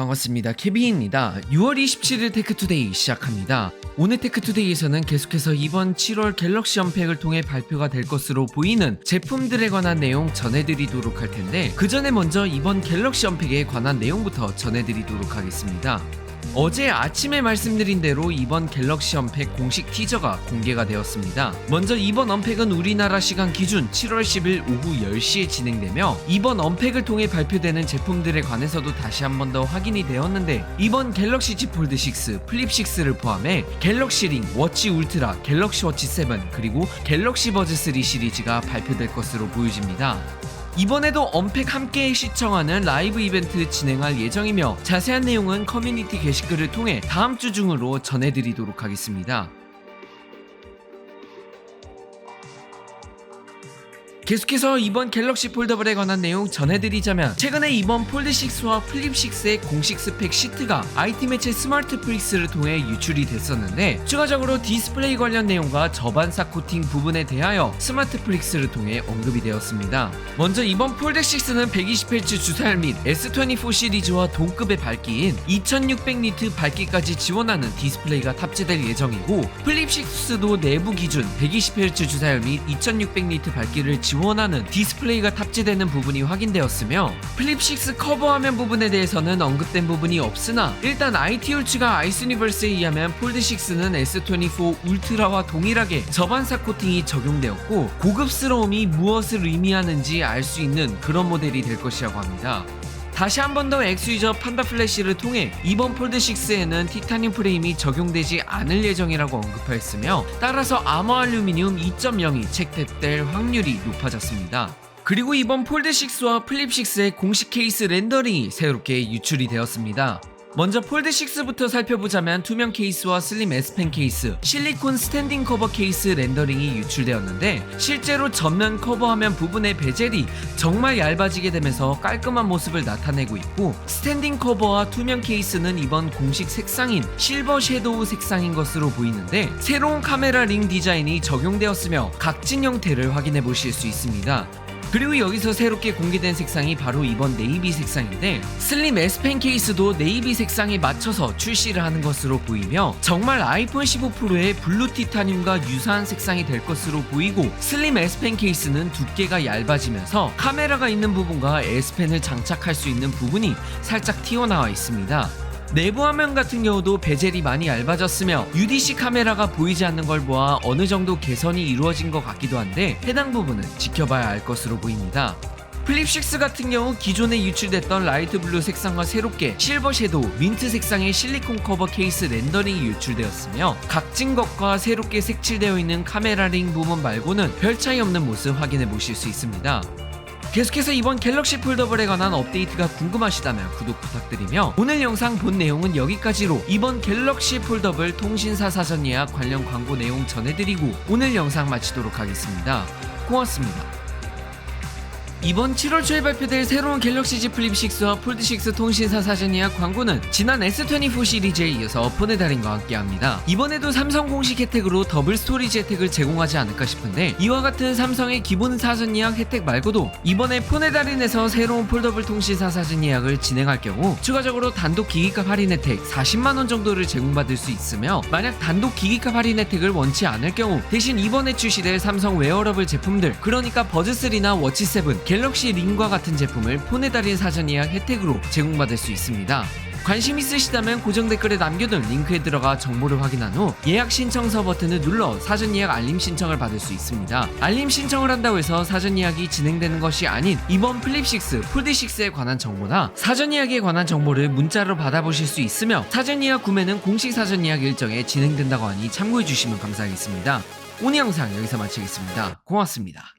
반갑습니다. 케빈입니다. 6월 27일 테크투데이 시작합니다. 오늘 테크투데이에서는 계속해서 이번 7월 갤럭시 언팩을 통해 발표가 될 것으로 보이는 제품들에 관한 내용 전해드리도록 할 텐데 그 전에 먼저 이번 갤럭시 언팩에 관한 내용부터 전해드리도록 하겠습니다. 어제 아침에 말씀드린 대로 이번 갤럭시 언팩 공식 티저가 공개가 되었습니다. 먼저 이번 언팩은 우리나라 시간 기준 7월 10일 오후 10시에 진행되며 이번 언팩을 통해 발표되는 제품들에 관해서도 다시 한 번 더 확인이 되었는데 이번 갤럭시 Z 폴드 6, 플립 6를 포함해 갤럭시 링, 워치 울트라, 갤럭시 워치 7 그리고 갤럭시 버즈 3 시리즈가 발표될 것으로 보여집니다. 이번에도 언팩 함께 시청하는 라이브 이벤트 진행할 예정이며 자세한 내용은 커뮤니티 게시글을 통해 다음 주 중으로 전해드리도록 하겠습니다. 계속해서 이번 갤럭시 폴더블에 관한 내용 전해드리자면 최근에 이번 폴드6와 플립6의 공식 스펙 시트가 IT 매체 스마트 프릭스를 통해 유출이 됐었는데 추가적으로 디스플레이 관련 내용과 저반사 코팅 부분에 대하여 스마트 프릭스를 통해 언급이 되었습니다. 먼저 이번 폴드6는 120Hz 주사율 및 S24 시리즈와 동급의 밝기인 2600니트 밝기까지 지원하는 디스플레이가 탑재될 예정이고 플립6도 내부 기준 120Hz 주사율 및 2600니트 밝기를 지원 하는 디스플레이가 탑재되는 부분이 확인되었으며 플립6 커버 화면 부분에 대해서는 언급된 부분이 없으나 일단 IT 홀츠가 아이스니버스에 의하면 폴드6는 S24 울트라와 동일하게 저반사 코팅이 적용되었고 고급스러움이 무엇을 의미하는지 알 수 있는 그런 모델이 될 것이라고 합니다. 다시 한 번 더 엑스유저 판다 플래시를 통해 이번 폴드6에는 티타늄 프레임이 적용되지 않을 예정이라고 언급하였으며 따라서 아머 알루미늄 2.0이 채택될 확률이 높아졌습니다. 그리고 이번 폴드6와 플립6의 공식 케이스 렌더링이 새롭게 유출이 되었습니다. 먼저 폴드6부터 살펴보자면 투명 케이스와 슬림 S펜 케이스, 실리콘 스탠딩 커버 케이스 렌더링이 유출되었는데 실제로 전면 커버화면 부분의 베젤이 정말 얇아지게 되면서 깔끔한 모습을 나타내고 있고 스탠딩 커버와 투명 케이스는 이번 공식 색상인 실버 섀도우 색상인 것으로 보이는데 새로운 카메라 링 디자인이 적용되었으며 각진 형태를 확인해 보실 수 있습니다. 그리고 여기서 새롭게 공개된 색상이 바로 이번 네이비 색상인데 슬림 S펜 케이스도 네이비 색상에 맞춰서 출시를 하는 것으로 보이며 정말 아이폰 15 프로의 블루 티타늄과 유사한 색상이 될 것으로 보이고 슬림 S펜 케이스는 두께가 얇아지면서 카메라가 있는 부분과 S펜을 장착할 수 있는 부분이 살짝 튀어나와 있습니다. 내부 화면 같은 경우도 베젤이 많이 얇아졌으며 UDC 카메라가 보이지 않는 걸 보아 어느 정도 개선이 이루어진 것 같기도 한데 해당 부분은 지켜봐야 알 것으로 보입니다. 플립6 같은 경우 기존에 유출됐던 라이트 블루 색상과 새롭게 실버 섀도우, 민트 색상의 실리콘 커버 케이스 렌더링이 유출되었으며 각진 것과 새롭게 색칠되어 있는 카메라 링 부분 말고는 별 차이 없는 모습 확인해 보실 수 있습니다. 계속해서 이번 갤럭시 폴더블에 관한 업데이트가 궁금하시다면 구독 부탁드리며 오늘 영상 본 내용은 여기까지로 이번 갤럭시 폴더블 통신사 사전 예약 관련 광고 내용 전해드리고 오늘 영상 마치도록 하겠습니다. 고맙습니다. 이번 7월 초에 발표될 새로운 갤럭시 Z 플립 6와 폴드 6 통신사 사전 예약 광고는 지난 S24 시리즈에 이어서 폰의 달인과 함께합니다. 이번에도 삼성 공식 혜택으로 더블 스토리지 혜택을 제공하지 않을까 싶은데 이와 같은 삼성의 기본 사전 예약 혜택 말고도 이번에 폰의 달인에서 새로운 폴더블 통신사 사전 예약을 진행할 경우 추가적으로 단독 기기값 할인 혜택 40만 원 정도를 제공받을 수 있으며 만약 단독 기기값 할인 혜택을 원치 않을 경우 대신 이번에 출시될 삼성 웨어러블 제품들 그러니까 버즈 3나 워치 7 갤럭시 링과 같은 제품을 폰에 달인 사전 예약 혜택으로 제공받을 수 있습니다. 관심 있으시다면 고정 댓글에 남겨둔 링크에 들어가 정보를 확인한 후 예약 신청서 버튼을 눌러 사전 예약 알림 신청을 받을 수 있습니다. 알림 신청을 한다고 해서 사전 예약이 진행되는 것이 아닌 이번 플립6, 폴드6에 관한 정보나 사전 예약에 관한 정보를 문자로 받아보실 수 있으며 사전 예약 구매는 공식 사전 예약 일정에 진행된다고 하니 참고해 주시면 감사하겠습니다. 오늘 영상 여기서 마치겠습니다. 고맙습니다.